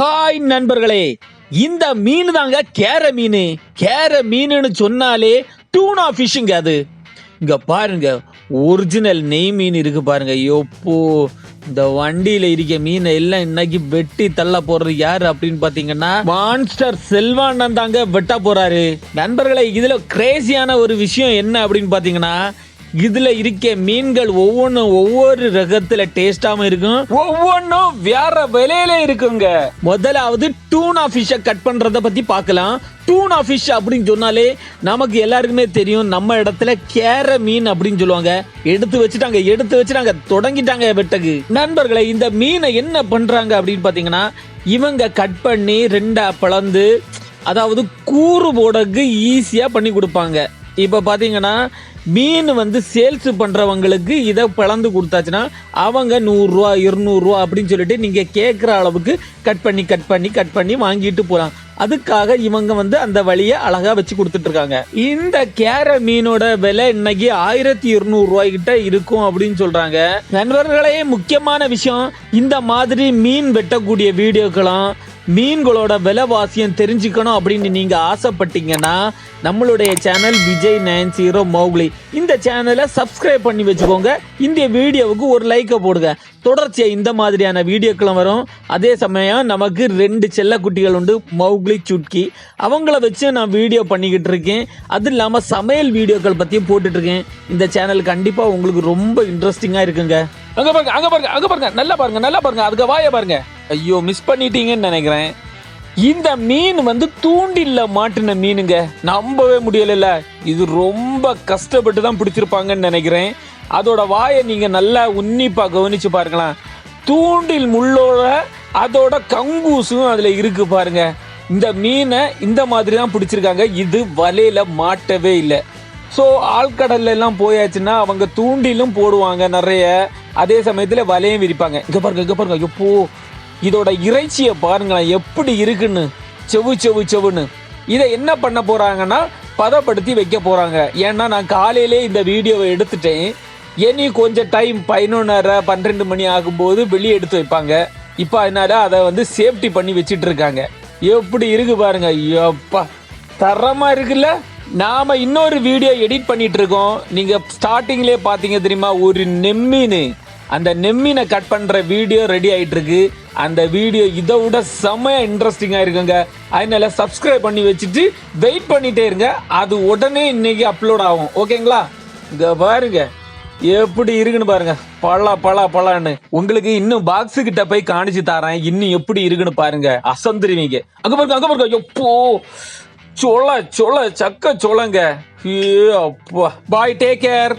Hi நண்பர்களே இந்த மீன் தாங்க கேர மீன். கேர மீனுன்னு சொன்னாலே டூனா ஃபிஷ்ஷுங்க அது. இங்க பாருங்க ஒரிஜினல் நெய் மீன் இருக்கு பாருங்க. எப்போ இந்த வண்டியில இருக்க மீனை எல்லாம் இன்னைக்கு வெட்டி தள்ள போறது யாரு அப்படின்னு பாத்தீங்கன்னா மான்ஸ்டர் செல்வானந்தாங்க வெட்ட போறாரு. நண்பர்களே இதுல கிரேசியான ஒரு விஷயம் என்ன அப்படின்னு பாத்தீங்கன்னா இதுல இருக்க மீன்கள் ஒவ்வொன்றும் ஒவ்வொரு ரகத்துல டேஸ்டாம இருக்கும். ஒவ்வொன்றும் வேற விலையில இருக்குங்க. முதலாவது டூனா ஃபிஷ்ஷை கட் பண்றத பத்தி பார்க்கலாம். டூனா ஃபிஷ் அப்படின்னு சொன்னாலே நமக்கு எல்லாருக்குமே தெரியும். நம்ம இடத்துல கேர மீன் அப்படின்னு சொல்லுவாங்க. எடுத்து வச்சுட்டாங்க எடுத்து வச்சுட்டாங்க தொடங்கிட்டாங்க வெட்டக்கு நண்பர்களே இந்த மீனை என்ன பண்றாங்க அப்படின்னு பாத்தீங்கன்னா இவங்க கட் பண்ணி ரெண்டா பிளந்து அதாவது கூறு போடக்கு ஈஸியாக பண்ணி கொடுப்பாங்க. இப்போ பார்த்தீங்கன்னா மீன் வந்து சேல்ஸ் பண்ணுறவங்களுக்கு இதை பிளந்து கொடுத்தாச்சுன்னா அவங்க நூறுரூவா இருநூறுவா அப்படின்னு சொல்லிட்டு நீங்கள் கேட்குற அளவுக்கு கட் பண்ணி கட் பண்ணி கட் பண்ணி வாங்கிட்டு போகலாம் அதுக்காக இவங்க வந்து அந்த வழியை அழகாக வச்சு கொடுத்துட்ருக்காங்க. இந்த கேர மீனோட விலை இன்னைக்கு ஆயிரத்தி இருநூறுவாய்கிட்ட இருக்கும் அப்படின்னு சொல்கிறாங்க நண்பர்களே முக்கியமான விஷயம் இந்த மாதிரி மீன் வெட்டக்கூடிய வீடியோக்கெல்லாம் மீன்களோட விலைவாசியம் தெரிஞ்சுக்கணும் அப்படின்னு நீங்கள் ஆசைப்பட்டீங்கன்னா நம்மளுடைய channel Vijay nine zero Mowgli. இந்த சேனலை சப்ஸ்கிரைப் பண்ணி வச்சுக்கோங்க. இந்த வீடியோவுக்கு ஒரு லைக்கை போடுங்க. தொடர்ச்சியாக இந்த மாதிரியான வீடியோக்களும் வரும். அதே சமயம் நமக்கு ரெண்டு செல்லக்குட்டிகள் உண்டு மௌக்லி சுட்கி. அவங்கள வச்சு நான் வீடியோ பண்ணிக்கிட்டு இருக்கேன். அது இல்லாமல் சமையல் வீடியோக்கள் பற்றியும் போட்டுட்ருக்கேன் இந்த சேனல் கண்டிப்பாக உங்களுக்கு ரொம்ப இன்ட்ரெஸ்டிங்காக இருக்குங்க. அங்கே பாருங்க அங்கே பாருங்க அங்கே பாருங்க. நல்லா பாருங்க நல்லா பாருங்க. அதுக்கு வாய பாருங்க. ஐயோ மிஸ் பண்ணிட்டீங்கன்னு நினைக்கிறேன். இந்த மீன் வந்து தூண்டில்ல மாட்டின மீனுங்க. நம்பவே முடியல இது ரொம்ப கஷ்டப்பட்டு தான் பிடிச்சிருப்பாங்கன்னு நினைக்கிறேன். அதோட வாயை நீங்க நல்லா உன்னிப்பா கவனிச்சு பாருங்களேன் தூண்டில் முள்ளோட அதோட கங்கூசும் அதுல இருக்கு பாருங்க. இந்த மீனை இந்த மாதிரி தான் பிடிச்சிருக்காங்க. இது வலையில மாட்டவே இல்லை. ஸோ ஆழ்கடல்ல எல்லாம் போயாச்சுன்னா அவங்க தூண்டிலும் போடுவாங்க நிறைய. அதே சமயத்தில் வலையும் விரிப்பாங்க. இங்கே பாருங்க இங்கே பாருங்க. எப்போ இதோட இறைச்சியை பாருங்களேன் எப்படி இருக்குன்னு. செவு செவு செவுன்னு. இதை என்ன பண்ண போகிறாங்கன்னா பதப்படுத்தி வைக்க போகிறாங்க ஏன்னா நான் காலையிலே இந்த வீடியோவை எடுத்துட்டேன். இனி கொஞ்சம் டைம் பதினொன்னரை பன்னிரெண்டு மணி ஆகும்போது வெளியே எடுத்து வைப்பாங்க. இப்போ அதனால அதை வந்து சேஃப்டி பண்ணி வச்சிட்டு இருக்காங்க எப்படி இருக்கு பாருங்க. எப்பா தரமாக இருக்குல்ல? நாம் இன்னொரு வீடியோ எடிட் பண்ணிகிட்ருக்கோம் இருக்கோம் நீங்க ஸ்டார்டிங்லேயே பார்த்தீங்க தெரியுமா? ஒரு நெம்மீன் அந்த நெம்மீனை கட் பண்ணுற வீடியோ ரெடி ஆகிட்டு இருக்கு அந்த வீடியோ இதை விட செம்மையாக இன்ட்ரெஸ்டிங்காக இருக்குங்க. அதனால சப்ஸ்கிரைப் பண்ணி வச்சுட்டு வெயிட் பண்ணிட்டே இருங்க. அது உடனே இன்னைக்கு அப்லோட் ஆகும். ஓகேங்களா இங்கே பாருங்க. எப்படி இருக்குன்னு பாருங்க. பழா பழா பழான்னு உங்களுக்கு இன்னும் பாக்ஸ் கிட்ட போய் காணிச்சு தரேன். இன்னும் எப்படி இருக்குன்னு பாருங்க. அசந்துருவீங்க. அங்க பாருங்க அங்க பாருங்க. எப்போ? சொல சொல சக்க சொலங்க ஏ அப்பா. Bye take care